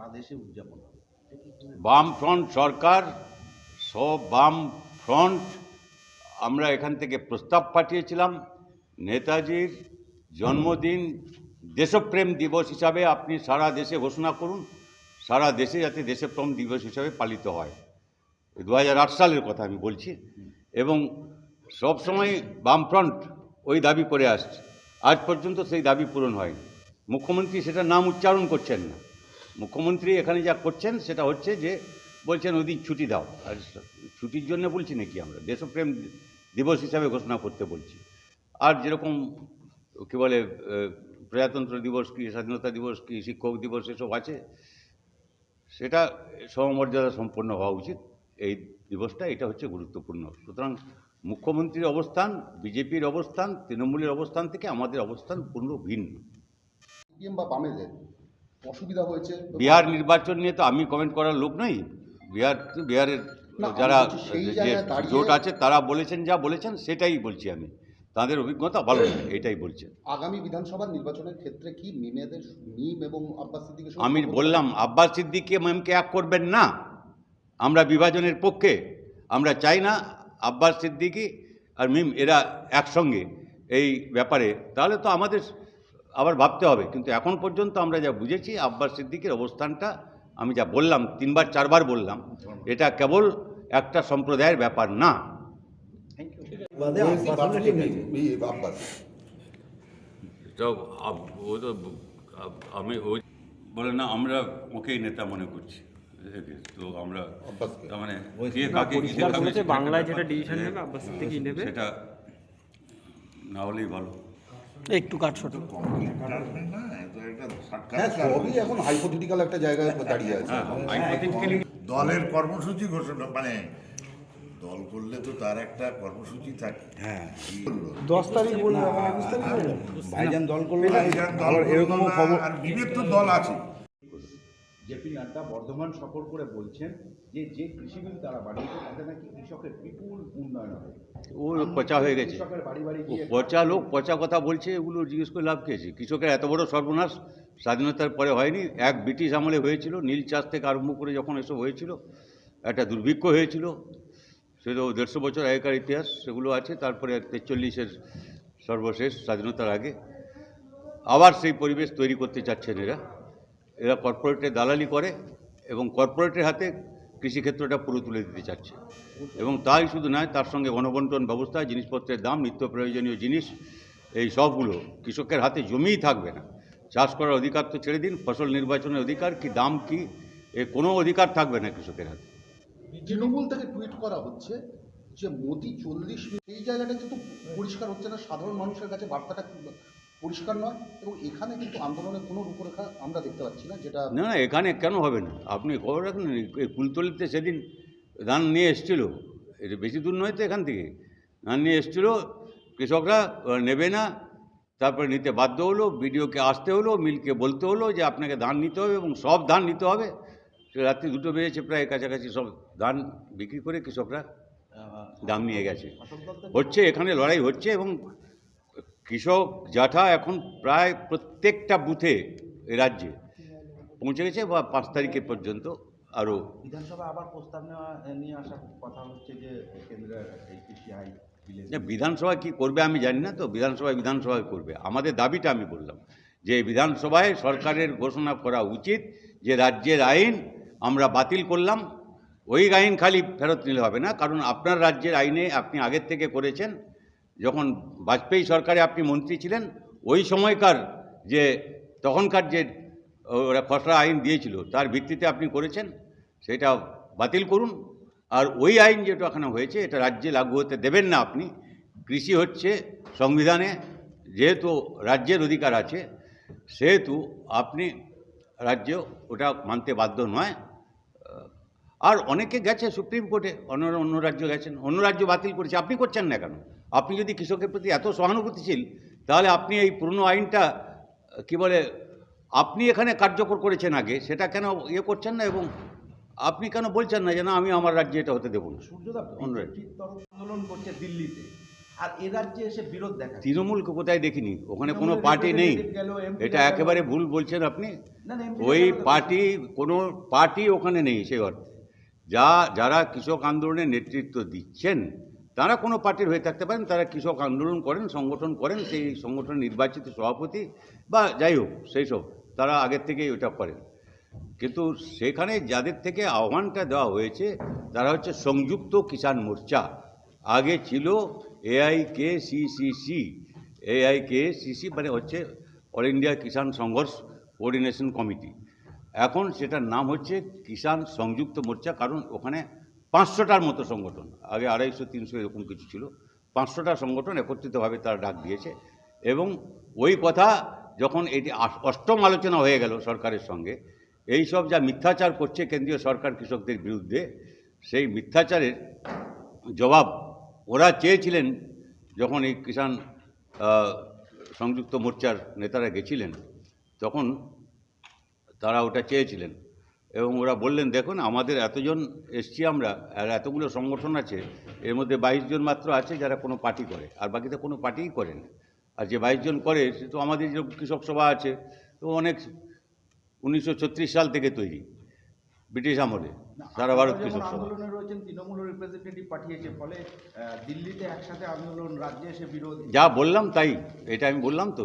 সারা দেশে উদযাপন হবে। বামফ্রন্ট সরকার, সব বাম ফ্রন্ট আমরা এখান থেকে প্রস্তাব পাঠিয়েছিলাম, নেতাজির জন্মদিন, দেশপ্রেম দিবস হিসাবে আপনি সারা দেশে ঘোষণা করুন, সারা দেশে যাতে দেশপ্রেম দিবস হিসাবে পালিত হয়। দু হাজার আট সালের কথা আমি বলছি। এবং সবসময় বামফ্রন্ট ওই দাবি করে আসছে। আজ পর্যন্ত সেই দাবি পূরণ হয়নি। মুখ্যমন্ত্রী সেটা নাম উচ্চারণ করছেন না। মুখ্যমন্ত্রী এখানে যা করছেন, সেটা হচ্ছে যে বলছেন ওই দিন ছুটি দাও। আর ছুটির জন্য বলছি নাকি আমরা? দেশপ্রেম দিবস হিসাবে ঘোষণা করতে বলছি। আর যেরকম, কী বলে প্রজাতন্ত্র দিবস কি, স্বাধীনতা দিবস কি, শিক্ষক দিবস, এসব আছে, সেটা সমমর্যাদা সম্পন্ন হওয়া উচিত। এই দিবসটা, এটা হচ্ছে গুরুত্বপূর্ণ। সুতরাং মুখ্যমন্ত্রীর অবস্থান, বিজেপির অবস্থান, তৃণমূলের অবস্থান থেকে আমাদের অবস্থান পূর্ণ ভিন্ন। বা বামেদের? অসুবিধা হয়েছে। বিহার নির্বাচন নিয়ে তো আমি কমেন্ট করার লোক নই। বিহার বিহারের যারা জোট আছে তারা বলেছেন যা বলেছেন সেটাই বলছি আমি। তাদের অভিজ্ঞতা ভালো নয় এটাই বলছে। আগামী বিধানসভা নির্বাচনের ক্ষেত্রে কি মিমেদের মিম এবং আব্বাস সিদ্দিকের আমি বললাম আব্বাস সিদ্দিককে ম্যামকে এক করবেন না। আমরা বিভাজনের পক্ষে আমরা চাই না আব্বাস সিদ্দিকি আর মিম এরা একসঙ্গে এই ব্যাপারে। তাহলে তো আমাদের আবার ভাবতে হবে কিন্তু এখন পর্যন্ত আমরা যা বুঝেছি আব্বাস সিদ্দিকের অবস্থানটা আমি যা বললাম তিনবার চারবার বললাম এটা কেবল একটা সম্প্রদায়ের ব্যাপার না। ও তো আমি ওই বলে না আমরা ওকেই নেতা মনে করছি। তো আমরা তার মানে বাংলায় যেটা আব্বাস সিদ্দিকীই নেবে। সেটা না হলেই ভালো। একটু কাট ছোট সবই এখন হাইপোথেটিক্যাল একটা জায়গায় দাঁড়িয়ে আছে। হ্যাঁ দলের কর্মসূচি ঘোষণা মানে দল করলে তো তার একটা কর্মসূচি থাকে। হ্যাঁ। দশ তারিখ বললে ভাইজান দল করলে না, খবর আর বিবেক তো দল আছে। জেপি নাড্ডা বর্ধমান সফর করে বলছেন যে যে কৃষি বিল তারা বানিয়েছে তাতে নাকি কৃষকের বিপুল উন্নয়ন হবে। ও পচা হয়ে গেছে। কৃষকের বাড়ি বাড়ি গিয়ে পচা লোক পচা কথা বলছে এগুলো জিজ্ঞেস করে লাভ খেয়েছে কৃষকের এত বড় সর্বনাশ স্বাধীনতার পরে হয়নি। এক ব্রিটিশ আমলে হয়েছিল নীল চাষ থেকে আরম্ভ করে যখন এসব হয়েছিল একটা দুর্ভিক্ষ হয়েছিল সে তো দেড়শো বছর আগেকার ইতিহাস সেগুলো আছে তারপরে তেচল্লিশের সর্বশেষ স্বাধীনতার আগে। আবার সেই পরিবেশ তৈরি করতে চাচ্ছেন এরা। এরা কর্পোরেটের দালালি করে এবং কর্পোরেটের হাতে কৃষিক্ষেত্রটা পুরো তুলে দিতে চাচ্ছে। এবং তাই শুধু নয়, তার সঙ্গে গণবন্টন ব্যবস্থা জিনিসপত্রের দাম, নিত্য প্রয়োজনীয় জিনিস, এই সবগুলো কৃষকের হাতে জমিই থাকবে না। চাষ করার অধিকার তো ছেড়ে দিন, ফসল নির্বাচনের অধিকার কি, দাম কি, এ কোনো অধিকার থাকবে না কৃষকের হাতে। তৃণমূল থেকে টুইট করা হচ্ছে যে মোদি চল্লিশ এই জায়গাটা কিন্তু পরিষ্কার হচ্ছে না, সাধারণ মানুষের কাছে বার্তাটা পরিষ্কার নয় এবং এখানে কিন্তু আন্দোলনের কোনো রূপরেখা আমরা দেখতে পাচ্ছি না যেটা না না এখানে কেন হবে না? আপনি খবর রাখুন এই কুলতলিতে সেদিন ধান নিয়ে এসছিল। এটা বেশি দূর নয় তো এখান থেকে। ধান নিয়ে এসছিল কৃষকরা নেবে না তারপরে নিতে বাধ্য হলো বিডিওকে আসতে হলো মিলকে বলতে হলো যে আপনাকে ধান নিতে হবে এবং সব ধান নিতে হবে। সে রাত্রি দুটো বেজেছে প্রায় কাছাকাছি সব ধান বিক্রি করে কৃষকরা দাম নিয়ে গেছে। হচ্ছে এখানে লড়াই হচ্ছে এবং কৃষক জাঠা এখন প্রায় প্রত্যেকটা বুথে এ রাজ্যে পৌঁছে গেছে বা পাঁচ তারিখের পর্যন্ত আরও। বিধানসভা আবার প্রস্তাব নেওয়া নিয়ে আসার কথা হচ্ছে যে কেন্দ্রের বিধানসভা কি করবে আমি জানি না তো বিধানসভায় বিধানসভায় করবে। আমাদের দাবিটা আমি বললাম যে বিধানসভায় সরকারের ঘোষণা করা উচিত যে রাজ্যের আইন আমরা বাতিল করলাম ওই আইন খালি ফেরত নিলে হবে না কারণ আপনার রাজ্যের আইনে আপনি আগের থেকে করেছেন যখন বাজপেয়ী সরকারে আপনি মন্ত্রী ছিলেন, ওই সময়কার যে, তখনকার যে, ওরা খসড়া আইন দিয়েছিল, তার ভিত্তিতে আপনি করেছেন, সেটা বাতিল করুন। আর ওই আইন যেটা এখানে হয়েছে, এটা রাজ্যে লাগু হতে দেবেন না আপনি। কৃষি হচ্ছে সংবিধানে, যেহেতু রাজ্যের অধিকার আছে, সেহেতু আপনি রাজ্য ওটা মানতে বাধ্য নয়। আর অনেকে গেছে সুপ্রিম কোর্টে, অন্য অন্য রাজ্য গেছেন, অন্য রাজ্য বাতিল করেছে, আপনি করছেন না কেন? আপনি যদি কৃষকের প্রতি এত সহানুভূতিশীল তাহলে আপনি এই পুরনো আইনটা কি বলে আপনি এখানে কার্যকর করেছেন আগে সেটা কেন ইয়ে করছেন না এবং আপনি কেন বলছেন না যে না আমি আমার রাজ্যে এটা হতে দেবো না? সূর্যদা আন্দোলন করছে দিল্লিতে আর এ রাজ্যে এসে বিরোধ দেখা তৃণমূলকে কোথায় দেখিনি? ওখানে কোনো পার্টি নেই। এটা একেবারে ভুল বলছেন আপনি। ওই পার্টি কোনো পার্টি ওখানে নেই সেই অর্থে। যা যারা কৃষক আন্দোলনের নেতৃত্ব দিচ্ছেন তারা কোনো পার্টির হয়ে থাকতে পারেন, তারা কৃষক আন্দোলন করেন, সংগঠন করেন, সেই সংগঠনের নির্বাচিত সভাপতি বা যাই হোক, সেই সব, তারা আগের থেকেই ওটা করেন। কিন্তু সেখানে যাদের থেকে আহ্বানটা দেওয়া হয়েছে, তারা হচ্ছে সংযুক্ত কিষাণ মোর্চা। আগে ছিল এআইকে সিসিসি এআইকে সিসি মানে হচ্ছে অল ইন্ডিয়া কিষাণ সংঘর্ষ কোঅর্ডিনেশন কমিটি। এখন সেটার নাম হচ্ছে কিষাণ সংযুক্ত মোর্চা, কারণ ওখানে পাঁচশোটার মতো সংগঠন। আগে আড়াইশো, তিনশো এরকম কিছু ছিল। পাঁচশোটা সংগঠন একত্রিতভাবে তারা ডাক দিয়েছে এবং ওই কথা যখন এটি অষ্টম আলোচনা হয়ে গেল সরকারের সঙ্গে, এই সব যা মিথ্যাচার করছে কেন্দ্রীয় সরকার কৃষকদের বিরুদ্ধে, সেই মিথ্যাচারের জবাব ওরা চেয়েছিলেন যখন এই কিষাণ সংযুক্ত মোর্চার নেতারা গেছিলেন, তখন তারা ওটা চেয়েছিলেন। এবং ওরা বললেন দেখুন আমাদের এতজন এসছি আমরা আর এতগুলো সংগঠন আছে এর মধ্যে বাইশ জন মাত্র আছে যারা কোনো পার্টি করে আর বাকিতে কোনো পার্টিই করে না। আর যে বাইশ জন করে সে তো আমাদের যে কৃষক সভা আছে তো অনেক উনিশশো ছত্রিশ সাল থেকে তৈরি ব্রিটিশ আমলে সারা ভারত কৃষক সভা। তৃণমূল রিপ্রেজেন্টেটিভ পাঠিয়েছে ফলে দিল্লিতে একসাথে আন্দোলন রাজ্যে এসে বিরোধ যা বললাম তাই এটা আমি বললাম তো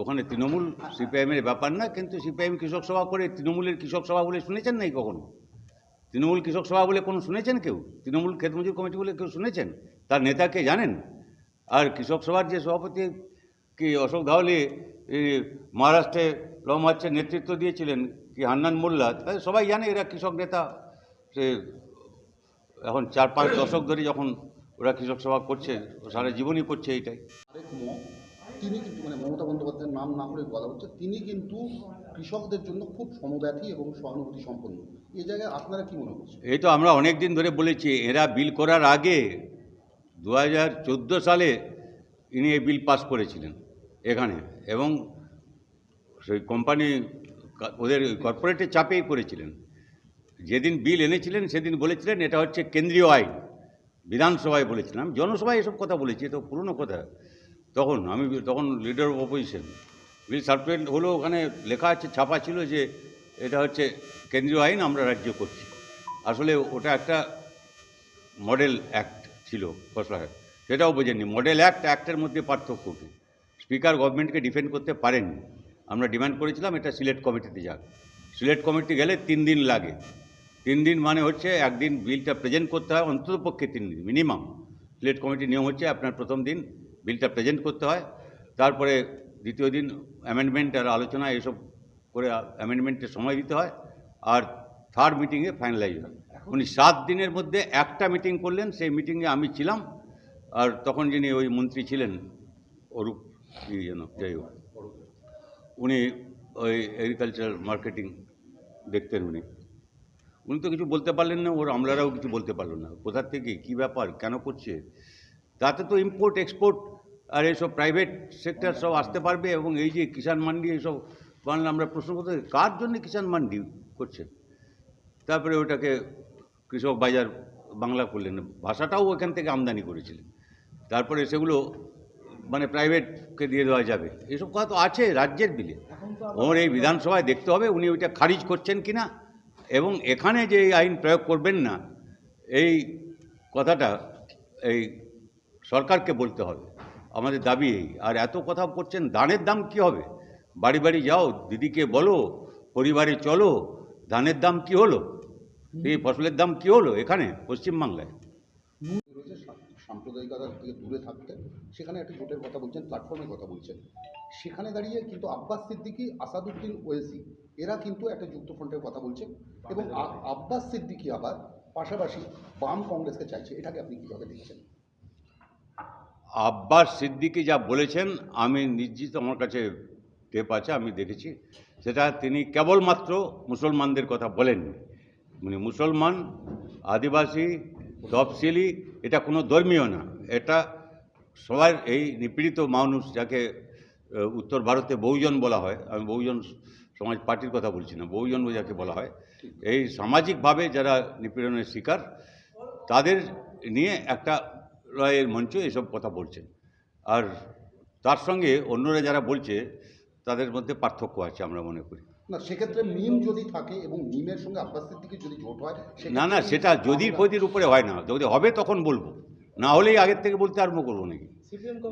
ওখানে তৃণমূল সিপিআইএমের ব্যাপার না, কিন্তু সিপিআইএম কৃষক সভা করে তৃণমূলের কৃষক সভা বলে শুনেছেন নাই কখনো? তৃণমূল কৃষক সভা বলে কোনো শুনেছেন কেউ? তৃণমূল ক্ষেত মজুর কমিটি বলে কেউ শুনেছেন? তার নেতাকে জানেন? আর কৃষক সভার যে সভাপতি কি অশোক ধাওয়ালি এই মহারাষ্ট্রে ল মার্চের নেতৃত্ব দিয়েছিলেন, কি হান্নান মোল্লা তাদের সবাই জানে এরা কৃষক নেতা। সে এখন চার পাঁচ দশক ধরে যখন ওরা কৃষক সভা করছে, সারা জীবনই করছে এইটাই। নাম না করে বলা হচ্ছে, তিনি কিন্তু কৃষকদের জন্য খুব সমব্যথী এবং সহানুভূতি সম্পন্ন। এই জায়গায় আপনারা কি মনে করছেন? এই তো আমরা অনেক দিন ধরে বলেছি, এরা বিল করার আগে দু হাজার চোদ্দ সালে ইনি এই বিল পাস করেছিলেন এখানে এবং সেই কোম্পানি ওদের কর্পোরেটের চাপেই করেছিলেন। যেদিন বিল এনেছিলেন সেদিন বলেছিলেন, এটা হচ্ছে কেন্দ্রীয় আইন। বিধানসভায় বলেছিলাম। জনসভায় এসব কথা বলেছি এটা পুরনো কথা। তখন আমি তখন leader of opposition bill circulate হলো, ওখানে লেখা আছে, ছাপা ছিল যে এটা হচ্ছে কেন্দ্রীয় আইন, আমরা রাজ্য করছি। আসলে ওটা একটা মডেল অ্যাক্ট ছিল, খসড়া। সেটাও বোঝেননি। মডেল অ্যাক্ট, অ্যাক্টের মধ্যে পার্থক্য কী? স্পিকার গভর্নমেন্টকে ডিফেন্ড করতে পারেননি। আমরা ডিমান্ড করেছিলাম এটা সিলেক্ট কমিটিতে যাক। সিলেক্ট কমিটি গেলে তিন দিন লাগে। তিন দিন মানে হচ্ছে একদিন বিলটা প্রেজেন্ট করতে হয় অন্ততপক্ষে তিন দিন, মিনিমাম। সিলেক্ট কমিটির নিয়ম হচ্ছে আপনার প্রথম দিন বিলটা প্রেজেন্ট করতে হয়, তারপরে দ্বিতীয় দিন অ্যামেন্ডমেন্ট আর আলোচনা এসব করে অ্যামেন্ডমেন্টের সময় দিতে হয় আর থার্ড মিটিংয়ে ফাইনালাইজ হয়। উনি সাত দিনের মধ্যে একটা মিটিং করলেন, সেই মিটিংয়ে আমি ছিলাম আর তখন যিনি ওই মন্ত্রী ছিলেন, অরূপ যেন যাই উনি ওই এগ্রিকালচার মার্কেটিং দেখতেন উনি। উনি তো কিছু বলতে পারলেন না, ওর আমলারাও কিছু বলতে পারল না। কোথার থেকে, কী ব্যাপার, কেন করছে? তাতে তো ইম্পোর্ট এক্সপোর্ট আর এইসব প্রাইভেট সেক্টর সব আসতে পারবে এবং এই যে কিষাণ মান্ডি এইসব বাংলা আমরা প্রশ্ন করতে কার জন্য কিষাণ মান্ডি করছেন? তারপরে ওটাকে কৃষক বাজার বাংলা করলেন। ভাষাটাও ওখান থেকে আমদানি করেছিলেন। তারপরে সেগুলো মানে প্রাইভেটকে দিয়ে দেওয়া যাবে। এসব কথা তো আছে রাজ্যের বিলে। ওর এই বিধানসভায় দেখতে হবে উনি ওইটা খারিজ করছেন কি না এবং এখানে যে আইন প্রয়োগ করবেন না এই কথাটা এই সরকারকে বলতে হবে। আমাদের দাবি এই। আর এত কথা করছেন ধানের দাম কি হবে? বাড়ি বাড়ি যাও দিদিকে বলো পরিবারে চলো ধানের দাম কি হলো? এই ফসলের দাম কি হলো এখানে পশ্চিমবাংলায়? রয়েছে সাম্প্রদায়িকতা থেকে দূরে থাকতে সেখানে একটা জোটের কথা বলছেন প্ল্যাটফর্মের কথা বলছেন। সেখানে দাঁড়িয়ে কিন্তু আব্বাস সিদ্দিকি আসাদুদ্দিন ওয়েসি এরা কিন্তু একটা যুক্তফ্রন্টের কথা বলছেন। এবং আব্বাস সিদ্দিকি আবার পাশাপাশি বাম কংগ্রেসকে চাইছে। এটাকে আপনি কীভাবে দেখছেন? আব্বাস সিদ্দিকি যা বলেছেন, আমি নিশ্চিত আমার কাছে টেপ আছে, আমি দেখেছি। সেটা তিনি কেবলমাত্র মুসলমানদের কথা বলেননি। মানে মুসলমান, আদিবাসী, তফসিলি, এটা কোনো ধর্মীয় না। এটা সবার এই নিপীড়িত মানুষ যাকে উত্তর ভারতে বহুজন বলা হয়, আমি বহুজন সমাজ পার্টির কথা বলছি না, বহুজন যাকে বলা হয়, এই সামাজিকভাবে যারা নিপীড়নের শিকার, তাদের নিয়ে একটা রায়ের মঞ্চ এসব কথা বলছেন। আর তার সঙ্গে অন্যরা যারা বলছে তাদের মধ্যে পার্থক্য আছে আমরা মনে করি। না সেক্ষেত্রে মিম যদি থাকে এবং মিমের সঙ্গে আব্বাস সিদ্দিকির যদি জোট হয় না না সেটা যদির ফদির উপরে হয় না যদি হবে তখন বলব। না হলেই আগের থেকে বলতে আরম্ভ করব নাকি?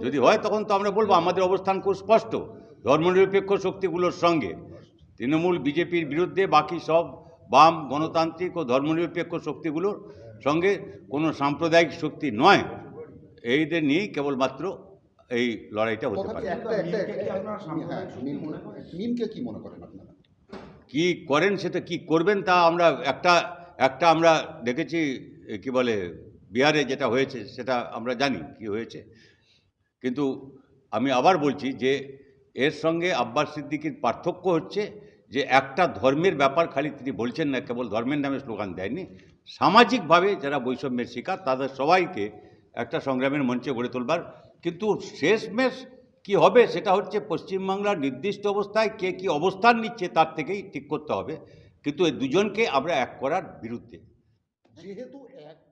যদি হয় তখন তো আমরা বলব আমাদের অবস্থান খুব স্পষ্ট। ধর্মনিরপেক্ষ শক্তিগুলোর সঙ্গে। তৃণমূল বিজেপির বিরুদ্ধে বাকি সব বাম গণতান্ত্রিক ও ধর্মনিরপেক্ষ শক্তিগুলোর সঙ্গে কোনো সাম্প্রদায়িক শক্তি নয়। এইদের নিয়েই কেবলমাত্র এই লড়াইটা হতে পারে। একটা একটা হ্যাঁ মিম মিমকে কি মনে করেন আপনারা? কি করেন সেটা কি করবেন তা আমরা একটা একটা আমরা দেখেছি কি বলে বিহারে যেটা হয়েছে সেটা আমরা জানি কি হয়েছে। কিন্তু আমি আবার বলছি যে এর সঙ্গে আব্বাস সিদ্দিকির পার্থক্য হচ্ছে যে একটা ধর্মের ব্যাপার খালি তিনি বলছেন না কেবল ধর্মের নামে স্লোগান দেয়নি সামাজিকভাবে যারা বৈষম্যের শিকার, তাদের সবাইকে একটা সংগ্রামের মঞ্চে গড়ে তোলবার। কিন্তু শেষমেশ কি হবে সেটা হচ্ছে পশ্চিমবাংলার নির্দিষ্ট অবস্থায় কে কি অবস্থান নিচ্ছে তার থেকেই ঠিক করতে হবে। কিন্তু এই দুজনকে আমরা এক করার বিরুদ্ধে। যেহেতু এক